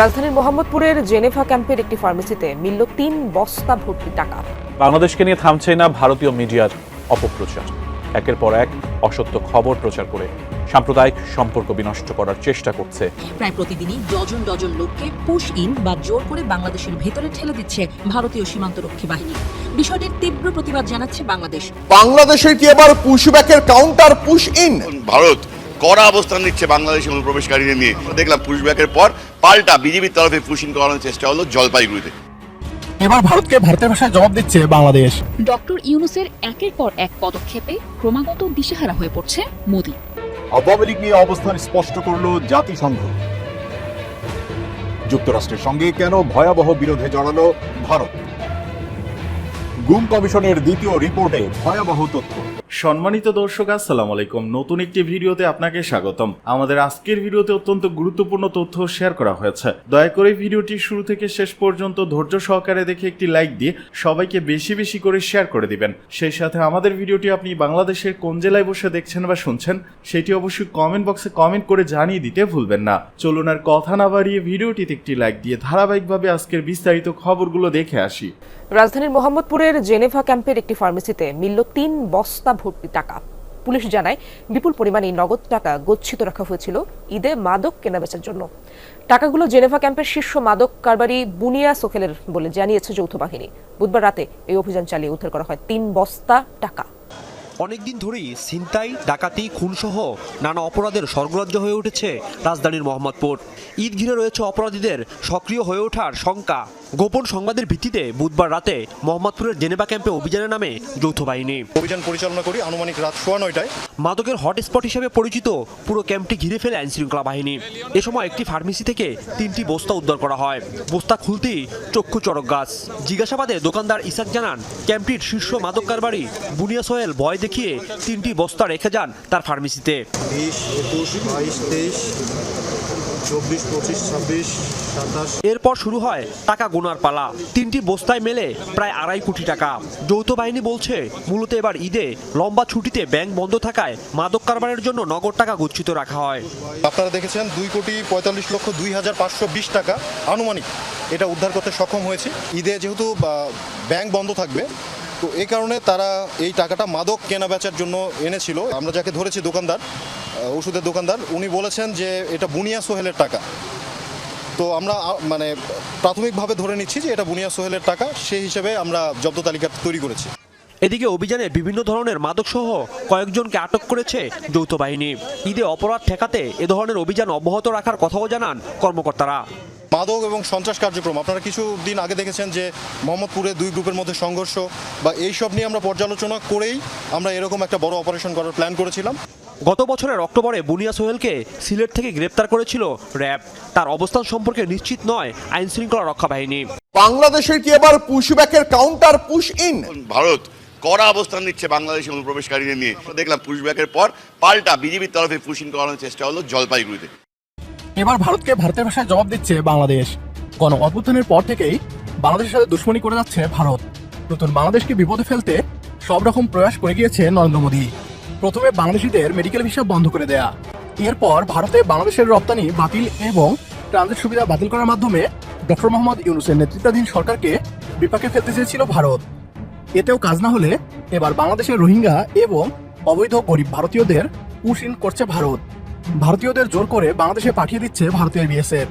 রাজধানীর মোহাম্মদপুরের জেনেভা ক্যাম্পের একটি ফার্মেসিতে মিলল তিন বস্তা ভর্তি টাকা। বাংলাদেশকে নিয়ে থামছে না ভারতীয় মিডিয়ার অপপ্রচার। একের পর এক অসত্য খবর প্রচার করে সাম্প্রদায়িক সম্পর্ক বিনষ্ট করার চেষ্টা করছে। প্রায় প্রতিদিনই ডজন ডজন লোককে পুশ ইন বা জোর করে বাংলাদেশের ভেতরে ঠেলে দিচ্ছে ভারতীয় সীমান্তরক্ষী বাহিনী। বিষয়টির তীব্র প্রতিবাদ জানাচ্ছে বাংলাদেশ। বাংলাদেশের কি এবার পুশব্যাকের কাউন্টার পুশ ইন ভারত কড়া অবস্থান নিচ্ছে বাংলাদেশের অনুপ্রবেশকারীদের নিয়ে। দেখলাম পুশব্যাকের পর পাল্টা বিজেপির তরফে পুশিন করানোর চেষ্টা হলো জলপাইগুড়িতে। এবার ভারতকে ভারতের ভাষায় জবাব দিচ্ছে বাংলাদেশ। ডক্টর ইউনুসের একের পর এক পদক্ষেপে ক্রমাগত দিশেহারা হয়ে পড়ছে মোদী। আওয়ামী লীগ নিয়ে অবস্থান স্পষ্ট করল জাতিসংঘ। যুক্তরাষ্ট্রের সঙ্গে কেন ভয়াবহ বিরোধে জড়ালো ভারত? গুম কমিশনের দ্বিতীয় রিপোর্টে ভয়াবহ তথ্য। সম্মানিত দর্শক, আসসালামু আলাইকুম। নতুন একটি ভিডিওতে আপনাকে স্বাগতম। আমাদের আজকের ভিডিওতে অত্যন্ত গুরুত্বপূর্ণ তথ্য শেয়ার করা হয়েছে। দয়া করে ভিডিওটি শুরু থেকে শেষ পর্যন্ত ধৈর্য সহকারে দেখে একটি লাইক দিয়ে সবাইকে বেশি বেশি করে শেয়ার করে দিবেন। সেই সাথে আমাদের ভিডিওটি আপনি বাংলাদেশের কোন জেলায় বসে দেখছেন বা শুনছেন, সেটি অবশ্যই কমেন্ট বক্সে কমেন্ট করে জানিয়ে দিতে ভুলবেন না। চলুন আর কথা না বাড়িয়ে ভিডিওটিতে একটি লাইক দিয়ে ধারাবাহিকভাবে আজকের বিস্তারিত খবরগুলো দেখে আসি। রাজধানীর মোহাম্মদপুরের জেনেভা ক্যাম্পের একটি ফার্মেসিতে মিলল তিন বস্তা ভর্তি টাকা। পুলিশ জানায়, বিপুল পরিমাণে নগদ টাকা গচ্ছিত রাখা হয়েছিল ঈদে মাদক কেনাবেচার জন্য। টাকাগুলো জেনেভা ক্যাম্পের শীর্ষ মাদক কারবারি বুনিয়া সোখেলের বলে জানিয়েছে যৌথ বাহিনী। বুধবার রাতে এই অভিযান চালিয়ে উদ্ধার করা হয় তিন বস্তা টাকা। অনেকদিন ধরেই ছিনতাই ডাকাতি খুনসহ নানা অপরাধের স্বর্গরাজ্য হয়ে উঠেছে রাজধানীর মোহাম্মদপুর। ঈদ ঘিরে রয়েছে অপরাধীদের সক্রিয় হয়ে ওঠার শঙ্কা। গোপন সংবাদের ভিত্তিতে বুধবার রাতে মোহাম্মদপুরের জেনেভা ক্যাম্পে অভিযানে নামে যৌথ বাহিনী। অভিযান পরিচালনা করি আনুমানিক রাত সোয়া নয়টায়। মাদকের হটস্পট হিসেবে পরিচিত পুরো ক্যাম্পটি ঘিরে ফেলে আইনশৃঙ্খলা বাহিনী। এ সময় একটি ফার্মেসি থেকে তিনটি বস্তা উদ্ধার করা হয়। বস্তা খুলতেই চক্ষু চড়ক গাছ। জিজ্ঞাসাবাদে দোকানদার ইসাক জানান ক্যাম্পটির শীর্ষ মাদক কারবারি বুনিয়া সোহেল ভয় দেখিয়ে তিনটি বস্তা রেখে যান তার ফার্মেসিতে। বিশ একুশ বাইশ তেইশ চব্বিশ পঁচিশ ছাব্বিশ এরপর শুরু হয় টাকা গোনার পালা। তিনটি বস্তায় মেলে প্রায় আড়াই কোটি টাকা। যৌথ বাহিনী বলছে মূলত এবার ঈদে লম্বা ছুটিতে ব্যাংক বন্ধ থাকায় মাদক কারবারের জন্য নগদ টাকা গচ্ছিত রাখা হয়। আপনারা দেখেছেন দুই কোটি পঁয়তাল্লিশ লক্ষ দুই হাজার পাঁচশো বিশ টাকা আনুমানিক। এটা উদ্ধার করতে সক্ষম হয়েছে। ঈদে যেহেতু ব্যাংক বন্ধ থাকবে তো এই কারণে তারা এই টাকাটা মাদক কেনা বেচার জন্য এনেছিল। আমরা যাকে ধরেছি দোকানদার ওষুধের দোকানদার, উনি বলেছেন যে এটা বুনিয়া সোহেলের টাকা। তো আমরা মানে প্রাথমিকভাবে ধরে নিচ্ছি যে এটা বুনিয়া সোহেলের টাকা, সেই হিসেবে আমরা জব্দ তালিকা তৈরি করেছি। এদিকে অভিযানে বিভিন্ন ধরনের মাদকসহ কয়েকজনকে আটক করেছে যৌথ বাহিনী। ঈদে অপরাধ ঠেকাতে এ ধরনের অভিযান অব্যাহত রাখার কথাও জানান কর্মকর্তারা। মাদক এবং সন্ত্রাস কার্যক্রম আপনারা কিছু দিন আগে দেখেছেন যে মোহাম্মদপুরে দুই গ্রুপের মধ্যে সংঘর্ষ বা এইসব নিয়ে আমরা পর্যালোচনা করেই আমরা এরকম একটা বড় অপারেশন করার প্ল্যান করেছিলাম। গত বছরের অক্টোবরে বুনিয়া সোহেলকে সিলেট থেকে গ্রেপ্তার করেছিল র্যাব। তার অবস্থান সম্পর্কে নিশ্চিত নয় আইন শৃঙ্খলা রক্ষা বাহিনী। বাংলাদেশের কি এবার পুশব্যাকের কাউন্টার পুশ ইন ভারত কড়া অবস্থান নিচ্ছে বাংলাদেশের অনুপ্রবেশকারীদের নিয়ে। দেখলাম পুশব্যাকের পর পাল্টা বিজেপির তরফে পুশিন করানোর চেষ্টা হলো জলপাইগুড়িতে। এবার ভারতকে ভারতের ভাষায় জবাব দিচ্ছে বাংলাদেশ। গণ অভ্যুত্থানের পর থেকেই বাংলাদেশের সাথে দুশ্মনী করে যাচ্ছে ভারত। নতুন বাংলাদেশকে বিপদে ফেলতে সব রকম প্রয়াস করে গিয়েছে নরেন্দ্র মোদী। প্রথমে বাংলাদেশিদের মেডিকেল ভিসা বন্ধ করে দেয়া। এরপর ভারতে বাংলাদেশের রপ্তানি বাতিল এবং ট্রানজিট সুবিধা বাতিল করার মাধ্যমে ডক্টর মোহাম্মদ ইউনুসের নেতৃত্বাধীন সরকারকে বিপাকে ফেলতে চেয়েছিল ভারত। এতেও কাজ না হলে এবার বাংলাদেশের রোহিঙ্গা এবং অবৈধ গরিব ভারতীয়দের পুশিন করছে ভারত। ভারতীয়দের জোর করে বাংলাদেশে পাঠিয়ে দিচ্ছে ভারতীয় বিএসএফ।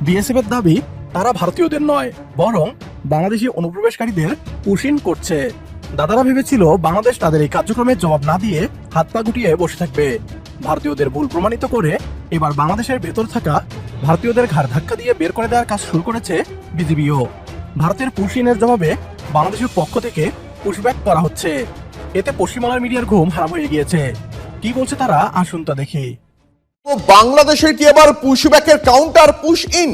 বিএসএফ এর দাবি, তারা ভারতীয়দের নয়, বরং বাংলাদেশি অনুপ্রবেশকারীদের পুশিন করছে। দাদারা ভেবেছিল বাংলাদেশ তাদের এই কার্যক্রমের জবাব না দিয়ে হাত পা গুটিয়ে বসে থাকবে। ভারতীয়দের ভুল প্রমাণিত করে এবার বাংলাদেশের ভেতর থাকা ভারতীয়দের ঘাড় ধাক্কা দিয়ে বের করে দেওয়ার কাজ শুরু করেছে বিজিবিও। ভারতের পুশিনের জবাবে বাংলাদেশের পক্ষ থেকে পুশব্যাক করা হচ্ছে। এতে পশ্চিমবাংলার মিডিয়ার ঘুম হারাম হয়ে গিয়েছে। কি বলছে তারা? আসুন তা দেখি। তো বাংলাদেশের কি এবার পুশব্যাকের কাউন্টার পুশ ইন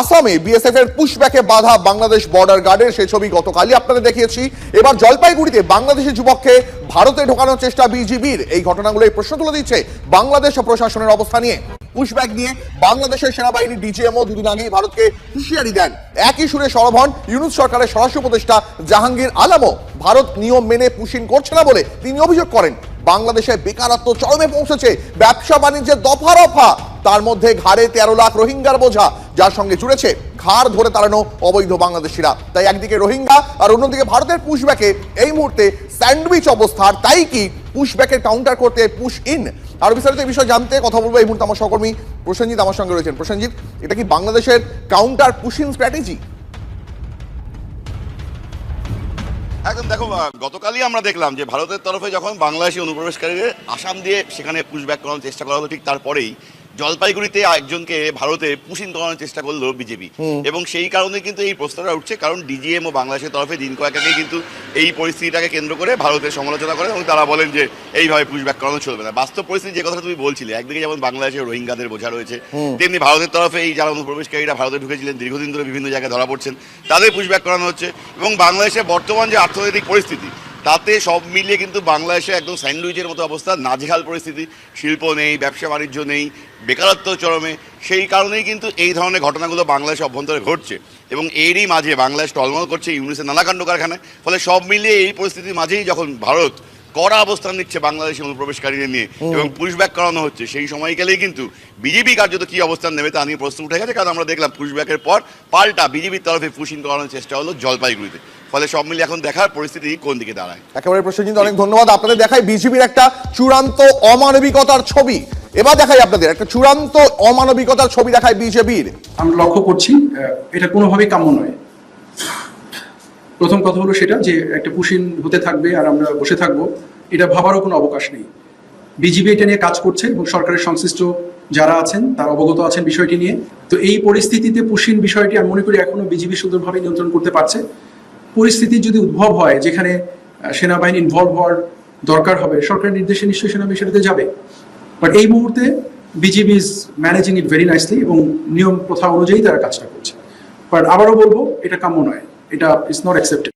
আসামে বিএসএফ এর পুশব্যাকে বাধা বাংলাদেশ বর্ডার গার্ডের সেই ছবি গতকালই আপনাদের দেখিয়েছি। এবার জলপাইগুড়িতে বাংলাদেশি যুবককে ভারতে ঢোকানোর চেষ্টা বিজিবির এই ঘটনাগুলো এই প্রশ্ন তুলে দিচ্ছে বাংলাদেশ প্রশাসনের অবস্থা নিয়ে। পুশব্যাক নিয়ে বাংলাদেশের সেনাবাহিনীর ডিজিএমও দুদিন আগেই ভারতকে হুঁশিয়ারি দেন। একই সুরে সরব হন ইউনুস সরকারের স্বরাষ্ট্র উপদেষ্টা জাহাঙ্গীর আলমও ভারত নিয়ম মেনে পুশিন করছে না বলে তিনি অভিযোগ করেন। বাংলাদেশে বেকারত্ব চরমে পৌঁছেছে, ব্যবসা বাণিজ্যের দফা। রফা তার মধ্যে ঘাড়ে তেরো লাখ রোহিঙ্গার বোঝা, যার সঙ্গে জুড়েছে ঘাড় ধরে তাড়ানো অবৈধ বাংলাদেশিরা। তাই একদিকে রোহিঙ্গা আর অন্যদিকে ভারতের পুশব্যাকে এই মুহূর্তে স্যান্ডউইচ অবস্থার, তাই কি পুশব্যাকের কাউন্টার করতে পুশ ইন আরও বিস্তারিত এই বিষয়ে জানতে কথা বলব এই মুহূর্তে আমার সহকর্মী প্রসেনজিৎ, আমার সঙ্গে রয়েছেন। প্রসেনজিৎ, এটা কি বাংলাদেশের কাউন্টার পুশ ইন স্ট্র্যাটেজি একদম দেখো গতকালই আমরা দেখলাম যে ভারতের তরফে যখন বাংলাদেশি অনুপ্রবেশকারীদের আসাম দিয়ে সেখানে পুশব্যাক করানোর চেষ্টা করা হলো, ঠিক তারপরেই জলপাইগুড়িতে একজনকে ভারতে পুশিন করানোর চেষ্টা করল বিজেপি। এবং সেই কারণে কিন্তু এই প্রশ্নটা উঠছে কারণ ডিজিএম ও বাংলাদেশের তরফে দিন কয়েক আগেই কিন্তু এই পরিস্থিতিটাকে কেন্দ্র করে ভারতের সমালোচনা করেন এবং তারা বলেন যে এইভাবে পুশব্যাক করানো চলবে না। বাস্তব পরিস্থিতি যে কথা তুমি বলছিলে একদিকে যেমন বাংলাদেশের রোহিঙ্গাদের বোঝা রয়েছে তেমনি ভারতের তরফে এই যারা অনুপ্রবেশকারীরা ভারতে ঢুকেছিলেন দীর্ঘদিন ধরে বিভিন্ন জায়গায় ধরা পড়ছেন তাদের পুশব্যাক করানো হচ্ছে এবং বাংলাদেশের বর্তমান যে অর্থনৈতিক পরিস্থিতি তাতে সব মিলিয়ে কিন্তু বাংলাদেশে একদম স্যান্ডউইচের মতো অবস্থা। নাজেহাল পরিস্থিতি শিল্প নেই ব্যবসা বাণিজ্য নেই বেকারত্ব চরমে। সেই কারণেই কিন্তু এই ধরনের ঘটনাগুলো বাংলাদেশ অভ্যন্তরে ঘটছে এবং এরই মাঝে বাংলাদেশ টলমল করছে ইউনিসের নানা কাণ্ড কারখানায় ফলে সব মিলিয়ে এই পরিস্থিতির মাঝেই যখন ভারত কড়া অবস্থান নিচ্ছে বাংলাদেশি অনুপ্রবেশকারীদের নিয়ে এবং পুশব্যাক করানো হচ্ছে সেই সময় গেলেই কিন্তু বিজেপি কার্যত কি অবস্থান নেবে তা নিয়ে প্রশ্ন উঠে গেছে। কারণ আমরা দেখলাম পুশব্যাকের পর পাল্টা বিজেপির তরফে পুশিন করানোর চেষ্টা হলো জলপাইগুড়িতে। ফলে সব মিলিয়ে এখন দেখার পরিস্থিতি কোন দিকে দাঁড়ায়? একেবারে প্রসেনজিৎ অনেক ধন্যবাদ। আপনাদের দেখাই বিজেপির একটা চূড়ান্ত অমানবিকতার ছবি। এবার দেখাই আপনাদের একটা চূড়ান্ত অমানবিকতার ছবি দেখায় বিজেপির। আমরা লক্ষ্য করছি এটা কোনোভাবেই কাম্য নয়। প্রথম কথা হলো সেটা যে একটা পুশিন হতে থাকবে আর আমরা বসে থাকব এটা ভাবারও কোনো অবকাশ নেই। বিজিবি এটা নিয়ে কাজ করছে এবং সরকারের সংশ্লিষ্ট যারা আছেন তারা অবগত আছেন বিষয়টি নিয়ে। তো এই পরিস্থিতিতে পুশিন বিষয়টি আমি মনে করি এখনও বিজিবি সুন্দরভাবে নিয়ন্ত্রণ করতে পারছে। পরিস্থিতি যদি উদ্ভব হয়, যেখানে সেনাবাহিনী ইনভলভ হওয়ার দরকার হবে, সরকারের নির্দেশে নিশ্চয়ই সেনাবাহিনী সেটাতে যাবে। বাট এই মুহূর্তে BGB is managing it very nicely এবং নিয়ম প্রথা অনুযায়ী তারা কাজটা করছে। বাট আবারও বলব, এটা কাম্য নয়। এটা ইজ নট অ্যাকসেপ্টেড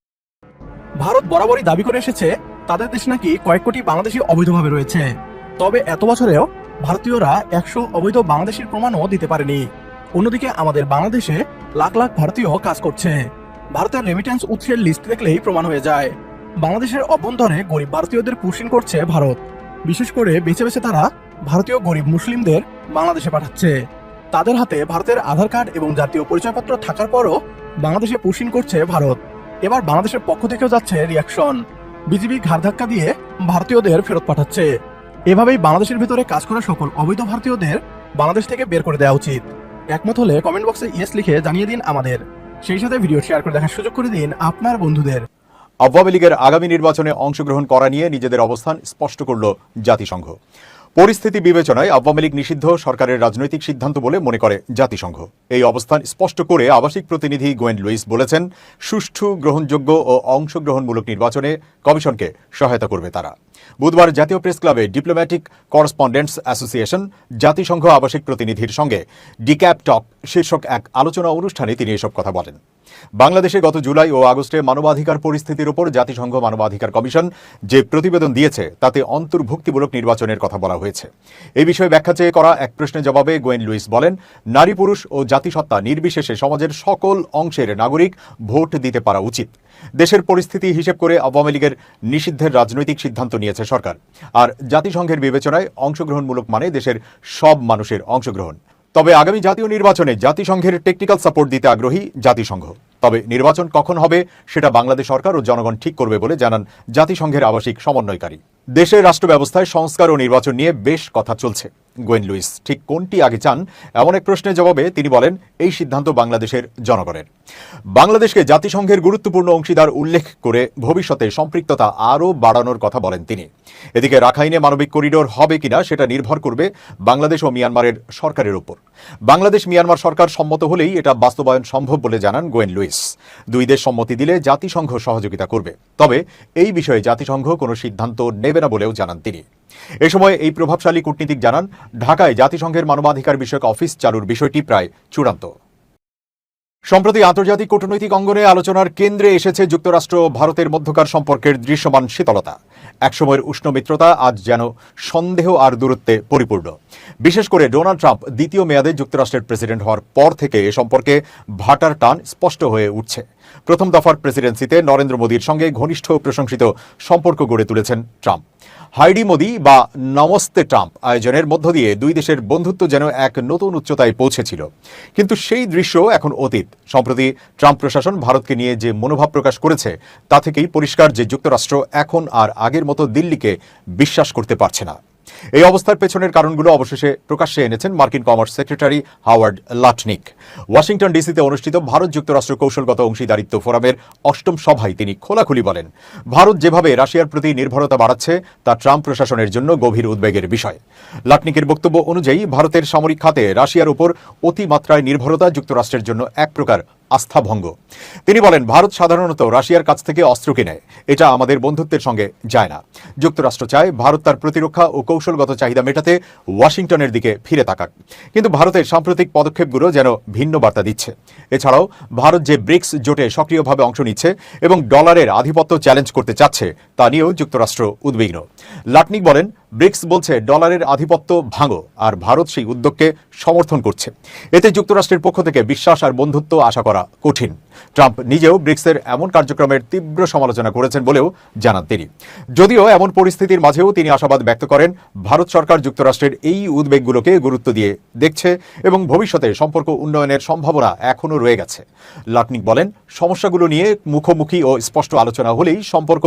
ভারত বরাবরই দাবি করে এসেছে, তাদের দেশে নাকি কয়েক কোটি বাংলাদেশি অবৈধভাবে রয়েছে। তবে এত বছরেও ভারতীয়রা একশো অবৈধ বাংলাদেশির প্রমাণও দিতে পারেনি। অন্যদিকে আমাদের বাংলাদেশে লাখ লাখ ভারতীয় কাজ করছে। ভারতের রেমিটেন্স উৎসের লিস্ট দেখলেই প্রমাণ হয়ে যায়। বাংলাদেশের অভ্যন্তরে গরিব ভারতীয়দের পুষিন করছে ভারত। বিশেষ করে বেছে বেছে তারা ভারতীয় গরিব মুসলিমদের বাংলাদেশে পাঠাচ্ছে। তাদের হাতে ভারতের আধার কার্ড এবং জাতীয় পরিচয়পত্র থাকার পরও বাংলাদেশে পুষিন করছে ভারত। এবার বাংলাদেশের পক্ষ থেকেও যাচ্ছে রিয়াকশন বিজিবি ঘাড় ধাক্কা দিয়ে ভারতীয়দের ফেরত পাঠাচ্ছে। এভাবেই বাংলাদেশের ভিতরে কাজ করা সকল অবৈধ ভারতীয়দের বাংলাদেশ থেকে বের করে দেওয়া উচিত। একমত হলে কমেন্ট বক্সে ইয়েস লিখে জানিয়ে দিন আমাদের। সেই সাথে ভিডিও শেয়ার করে দেখার সুযোগ করে দিন আপনার বন্ধুদের। আওয়ামী লীগের আগামী নির্বাচনে অংশগ্রহণ করা নিয়ে নিজেদের অবস্থান স্পষ্ট করল জাতিসংঘ। পরিস্থিতি বিবেচনায় আওয়ামী লীগ নিষিদ্ধ সরকারের রাজনৈতিক সিদ্ধান্ত বলে মনে করে জাতিসংঘ। এই অবস্থান স্পষ্ট করে আবাসিক প্রতিনিধি গোয়েন লুইস বলেছেন, সুষ্ঠু, গ্রহণযোগ্য ও অংশগ্রহণমূলক নির্বাচনে কমিশনকে সহায়তা করবে তারা। বুধবার জাতীয় প্রেস ক্লাবে ডিপ্লোম্যাটিক করসপন্ডেন্টস অ্যাসোসিয়েশন জাতিসংঘ আবাসিক প্রতিনিধির সঙ্গে ডিক্যাপ টক শীর্ষক এক আলোচনা অনুষ্ঠানে তিনি এসব কথা বলেন। বাংলাদেশে গত জুলাই ও আগস্টে মানবাধিকার পরিস্থিতির উপর জাতিসংঘ মানবাধিকার কমিশন যে প্রতিবেদন দিয়েছে, তাতে অন্তর্ভুক্তিমূলক নির্বাচনের কথা বলা হয়েছে। এই বিষয়ে ব্যাখ্যা চেয়ে করা এক প্রশ্নের জবাবে গোয়েন লুইস বলেন, নারী পুরুষ ও জাতিসত্তা নির্বিশেষে সমাজের সকল অংশের নাগরিক ভোট দিতে পারা উচিত। দেশের পরিস্থিতি হিসেব করে আওয়ামী লীগের নিষিদ্ধের রাজনৈতিক সিদ্ধান্ত নিয়েছে সরকার। আর জাতিসংঘের বিবেচনায় অংশগ্রহণমূলক মানে দেশের সব মানুষের অংশগ্রহণ। তবে আগামী জাতীয় নির্বাচনে জাতিসংঘের টেকনিক্যাল সাপোর্ট দিতে আগ্রহী জাতিসংঘ। তবে নির্বাচন কখন হবে সেটা বাংলাদেশ সরকার ও জনগণ ঠিক করবে বলে জানান জাতিসংঘের আবাসিক সমন্বয়কারী। দেশের রাষ্ট্র ব্যবস্থায় সংস্কার ও নির্বাচন নিয়ে বেশ কথা চলছে। গোয়েন লুইস, ঠিক কোনটি আগে চান? এমন এক প্রশ্নের জবাবে তিনি বলেন, এই সিদ্ধান্ত বাংলাদেশের জনগণের। বাংলাদেশকে জাতিসংঘের গুরুত্বপূর্ণ অংশীদার উল্লেখ করে ভবিষ্যতে সম্পৃক্ততা আরও বাড়ানোর কথা বলেন তিনি। এদিকে রাখাইনে মানবিক করিডোর হবে কিনা সেটা নির্ভর করবে বাংলাদেশ ও মিয়ানমারের সরকারের উপর। বাংলাদেশ মিয়ানমার সরকার সম্মত হলেই এটা বাস্তবায়ন সম্ভব বলে জানান গোয়েন লুইস। দুই দেশ সম্মতি দিলে জাতিসংঘ সহযোগিতা করবে। তবে এই বিষয়ে জাতিসংঘ কোনো সিদ্ধান্ত নেবে না বলেও জানান তিনি। এ সময় এই প্রভাবশালী কূটনীতিক জানান, ঢাকায় জাতিসংঘের মানবাধিকার বিষয়ক অফিস চালুর বিষয়টি প্রায় চূড়ান্ত। সম্প্রতি আন্তর্জাতিক কূটনৈতিক অঙ্গনে আলোচনার কেন্দ্রে এসেছে যুক্তরাষ্ট্র ভারতের মধ্যকার সম্পর্কের দৃশ্যমান শীতলতা। একসময়ের উষ্ণ মিত্রতা আজ যেন সন্দেহ আর দূরত্বে পরিপূর্ণ। বিশেষ করে ডোনাল্ড ট্রাম্প দ্বিতীয় মেয়াদে যুক্তরাষ্ট্রের প্রেসিডেন্ট হওয়ার পর থেকে এ সম্পর্কে ভাটার টান স্পষ্ট হয়ে উঠছে। প্রথম দফার প্রেসিডেন্সিতে নরেন্দ্র মোদীর সঙ্গে ঘনিষ্ঠ প্রশংসিত সম্পর্ক গড়ে তুলেছেন ট্রাম্প। হাইডি মোদি বা নমস্তে ট্রাম্প আয়োজনের মধ্য দিয়ে দুই দেশের বন্ধুত্ব যেন এক নতুন উচ্চতায় পৌঁছেছিল। কিন্তু সেই দৃশ্য এখন অতীত। সম্প্রতি ট্রাম্প প্রশাসন ভারতকে নিয়ে যে মনোভাব প্রকাশ করেছে, তা থেকেই পরিষ্কার যে যুক্তরাষ্ট্র এখন আর আগের মতো দিল্লিকে বিশ্বাস করতে পারছে না। এই অবস্থার পেছনের কারণগুলো অবশেষে প্রকাশ্যে এনেছেন মার্কিন commerce secretary Howard Lutnick. Washington ডিসিতে অনুষ্ঠিত ভারত যুক্তরাষ্ট্র কৌশলগত অংশীদারিত্ব ফোরামের অষ্টম সভায় তিনি খোলাখুলি বলেন, ভারত যেভাবে রাশিয়ার প্রতি নির্ভরতা বাড়াচ্ছে, তা ট্রাম্প প্রশাসনের জন্য গভীর উদ্বেগের বিষয়। লাটনিকের বক্তব্য অনুযায়ী, ভারতের সামরিক খাতে রাশিয়ার উপর অতিমাত্রায় নির্ভরতা যুক্তরাষ্ট্রের জন্য এক প্রকার আস্থাভঙ্গ। তিনি বলেন, ভারত সাধারণত রাশিয়ার কাছ থেকে অস্ত্র কিনে। এটা আমাদের বন্ধুত্বের সঙ্গে যায় না। যুক্তরাষ্ট্র চায় ভারত তার প্রতিরক্ষা ও কৌশলগত চাহিদা মেটাতে ওয়াশিংটনের দিকে ফিরে তাকাক। কিন্তু ভারতের সাম্প্রতিক পদক্ষেপগুলো যেন ভিন্ন বার্তা দিচ্ছে। এছাড়াও, ভারত যে ব্রিক্স জোটে সক্রিয়ভাবে অংশ নিচ্ছে এবং ডলারের আধিপত্য চ্যালেঞ্জ করতে চাচ্ছে, তা নিয়েও যুক্তরাষ্ট্র উদ্বিগ্ন। লাটনিক বলেন ব্রিক্স বলছে ডলারের আধিপত্য ভাঙো, আর ভারত সেই উদ্যোগকে সমর্থন করছে। এতে যুক্তরাষ্ট্রের পক্ষ থেকে বিশ্বাস আর বন্ধুত্ব আশা করা কঠিন। ট্রাম্প নিজেও ব্রিক্সের এমন কার্যক্রমের তীব্র সমালোচনা করেছেন বলেও জানান তিনি। যদিও এমন পরিস্থিতির মাঝেও তিনি আশাবাদ ব্যক্ত করেন, ভারত সরকার যুক্তরাষ্ট্রের এই উদ্বেগগুলোকে গুরুত্ব দিয়ে দেখছে এবং ভবিষ্যতে সম্পর্ক উন্নয়নের সম্ভাবনা এখনও রয়ে গেছে। লাটনিক বলেন, সমস্যাগুলো নিয়ে মুখোমুখি ও স্পষ্ট আলোচনা হলেই সম্পর্ক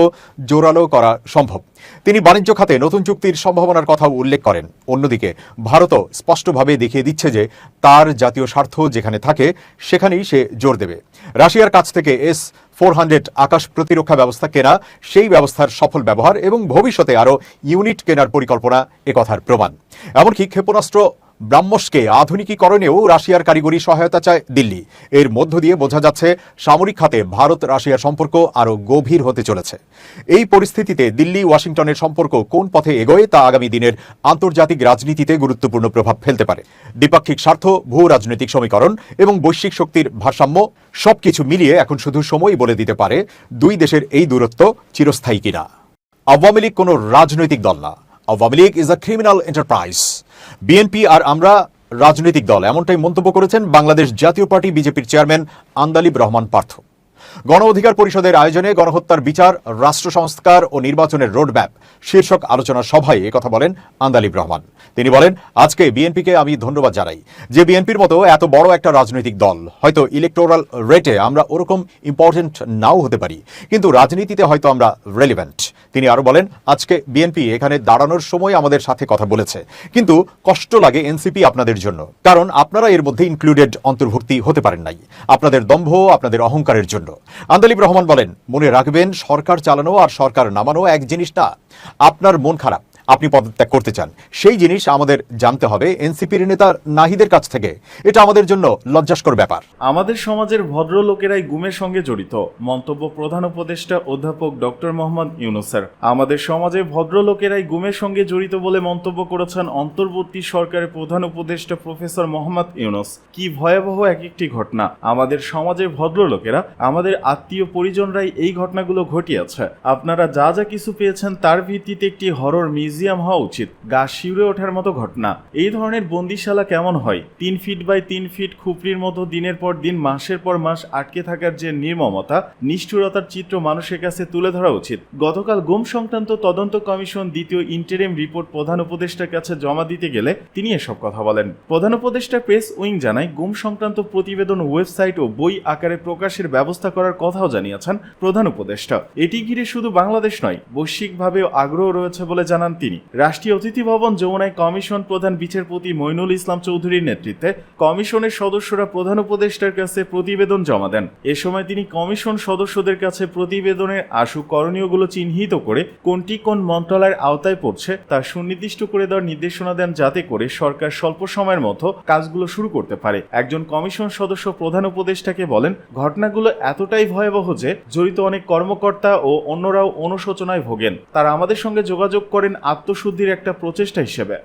জোরালো করা সম্ভব। তিনি বাণিজ্য খাতে নতুন চুক্তির সম্ভাবনার কথাও উল্লেখ করেন। অন্যদিকে, ভারতও স্পষ্টভাবে দেখিয়ে দিচ্ছে যে, তার জাতীয় স্বার্থ যেখানে থাকে, সেখানেই সে জোর দেবে। রাশিয়ার কাছ থেকে এস ফোর হান্ড্রেড আকাশ প্রতিরক্ষা ব্যবস্থা কেনা, সেই ব্যবস্থার সফল ব্যবহার এবং ভবিষ্যতে আরও ইউনিট কেনার পরিকল্পনা একথার প্রমাণ। এমনকি ক্ষেপণাস্ত্র ব্রাহ্মসকে আধুনিকীকরণেও রাশিয়ার কারিগরি সহায়তা চায় দিল্লি। এর মধ্য দিয়ে বোঝা যাচ্ছে, সামরিক খাতে ভারত রাশিয়ার সম্পর্ক আরও গভীর হতে চলেছে। এই পরিস্থিতিতে দিল্লি, ওয়াশিংটনের সম্পর্ক কোন পথে এগোয় তা আগামী দিনের আন্তর্জাতিক রাজনীতিতে গুরুত্বপূর্ণ প্রভাব ফেলতে পারে। দ্বিপাক্ষিক স্বার্থ, ভূ রাজনৈতিক সমীকরণ এবং বৈশ্বিক শক্তির ভারসাম্য সবকিছু মিলিয়ে এখন শুধু সময় বলে দিতে পারে দুই দেশের এই দূরত্ব চিরস্থায়ী কিনা। আওয়ামী লীগ কোনো রাজনৈতিক দল না। Awami League is a criminal enterprise BNP আর আমরা রাজনৈতিক দল, এমনটাই মন্তব্য করেছেন বাংলাদেশ জাতীয় পার্টি বিজেপির চেয়ারম্যান আন্দালিব রহমান পার্থ। গণ অধিকার পরিষদের আয়োজনে গণহত্যার বিচার, রাষ্ট্র সংস্কার ও নির্বাচনের রোডম্যাপ শীর্ষক আলোচনা সভায় কথা বলেন আন্দালিব রহমান। তিনি বলেন, আজকে বিএনপিকে আমি ধন্যবাদ জানাই যে বিএনপির মতো এত বড় একটা রাজনৈতিক দল, হয়তো ইলেকটোরাল রেটে আমরা ওরকম ইম্পর্টেন্ট নাও হতে পারি, কিন্তু রাজনীতিতে হয়তো আমরা রেলিভেন্ট তিনি আরও বলেন, আজকে বিএনপি এখানে দাঁড়ানোর সময় আমাদের সাথে কথা বলেছে, কিন্তু কষ্ট লাগে এনসিপি আপনাদের জন্য, কারণ আপনারা এর মধ্যে ইনক্লুডেড অন্তর্ভুক্তি হতে পারেন নাই। আপনাদের দম্ভ, আপনাদের অহংকারের জন্য। আন্দালিব রহমান বলেন, মনে রাখবেন, সরকার চালানো আর সরকার নামানো এক জিনিস না। আপনার মন খারাপ। আপনি পদত্যাগ করতে চান। সেই জিনিস আমাদের জানতে হবে এনসিপির নেতা নাহিদের কাছ থেকে। এটা আমাদের জন্য লজ্জাস্কর ব্যাপার। আমাদের সমাজের ভদ্রলোকেরাই গুমের সঙ্গে জড়িত। মন্তব্য প্রধান উপদেষ্টা অধ্যাপক ডক্টর মোহাম্মদ ইউনুসের আমাদের সমাজে ভদ্রলোকেরাই গুমের সঙ্গে জড়িত বলে মন্তব্য করেছেন অন্তর্বর্তী সরকারের প্রধান উপদেষ্টা প্রফেসর মোহাম্মদ ইউনুস। কি ভয়াবহ এক একটি ঘটনা। আমাদের সমাজের ভদ্রলোকেরা, আমাদের আত্মীয় পরিজনরাই এই ঘটনাগুলো ঘটিয়েছে। আপনারা যা যা কিছু পেয়েছেন তার ভিত্তিতে একটি হরর মিউজিয়াম হওয়া উচিত। গা শিউরে ওঠার মতো ঘটনা। এই ধরনের বন্দিশালা কেমন হয়? তিন ফিট বাই তিন ফিট খুপড়ির মতো দিনের পর দিন, মাসের পর মাস আটকে থাকার যে নির্মমতা, নিষ্ঠুরতার চিত্র মানুষের কাছে তুলে ধরা উচিত। গতকাল গুম সংক্রান্ত তদন্ত কমিশন দ্বিতীয় ইন্টারিম রিপোর্ট প্রধান উপদেষ্টার কাছে জমা দিতে গেলে তিনি এসব কথা বলেন। প্রধান উপদেষ্টা প্রেস উইং জানায়, গুম সংক্রান্ত প্রতিবেদন ওয়েবসাইট ও বই আকারে প্রকাশের ব্যবস্থা করার কথাও জানিয়েছেন প্রধান উপদেষ্টা। এটি ঘিরে শুধু বাংলাদেশ নয়, বৈশ্বিকভাবেও আগ্রহ রয়েছে বলে জানান তিনি। রাষ্ট্রীয় অতিথি ভবন যমুনায় কমিশন প্রধান বিচারপতি মইনুল ইসলাম চৌধুরীর নেতৃত্বে কমিশনের সদস্যরা প্রধান উপদেষ্টার কাছে প্রতিবেদন জমা দেন। এ সময় তিনি কমিশন সদস্যদের কাছে প্রতিবেদনের আশু করণীয়গুলো চিহ্নিত করে কোনটি কোন মন্ত্রণালয়ের আওতায় পড়ছে তা সুনির্দিষ্ট করে দেওয়ার নির্দেশনা দেন যাতে করে সরকার স্বল্প সময়ের মতো কাজগুলো শুরু করতে পারে। একজন কমিশন সদস্য প্রধান উপদেষ্টাকে বলেন, ঘটনাগুলো এতটাই ভয়াবহ যে জড়িত অনেক কর্মকর্তা ও অন্যরাও অনুশোচনায় ভোগেন। তারা আমাদের সঙ্গে যোগাযোগ করেন আত্মশুদ্ধির একটা প্রচেষ্টা হিসেবে।